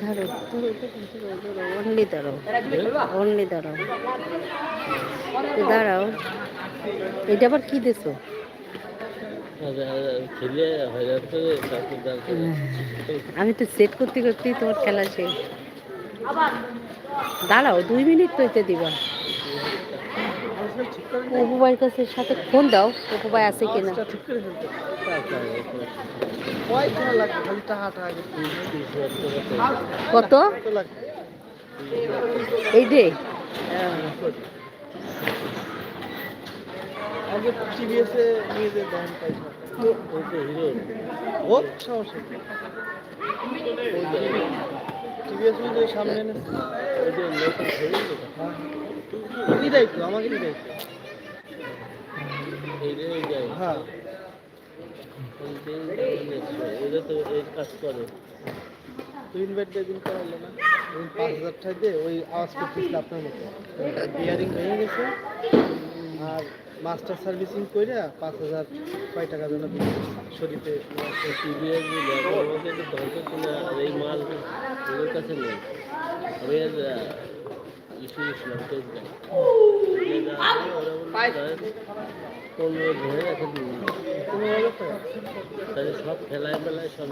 ধরো অনলি দাঁড়াও অনলি দাঁড়াও দাঁড়াও এটা আবার কি দেছো? খেলে হয়ে যাচ্ছে তারপর তারপর আমি তো সেট করতে করতেই তোমার খেলা শেষ। দাঁড়াও দুই মিনিট তো এতে দিবা। অপু ভাইয়ের কাছে সাথে ফোন দাও অপু ভাই আছে কিনা। কত? এই যে আগে টিভিএস এ নিয়ে যে ও সমস্যা সামনে কি দায়িত্ব আমাকে দায়িত্ব। এই এই হ্যাঁ। তো এই কাজ করে। তুই ইনভাইট দিন করাইলে না পাঁচ হাজার টাকা দিয়ে ওই আওয়াজ করতেছিল আপনার মতো। বিয়ারিং ভেঙে গেছে। আর মাস্টার সার্ভিসিং করে পাঁচ হাজার কয় টাকা যেন দিল। শরীরে এই মাল ওদের কাছে নেই। আমি ইস্যু ইসলাম তো পনেরো ধরে এখন তাহলে সব খেলায় মেলায় সব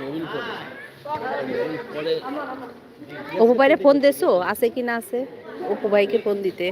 মোবিল করে ফোন দেছো? আছে কি না আছে? অপু ভাইকে ফোন দিতে।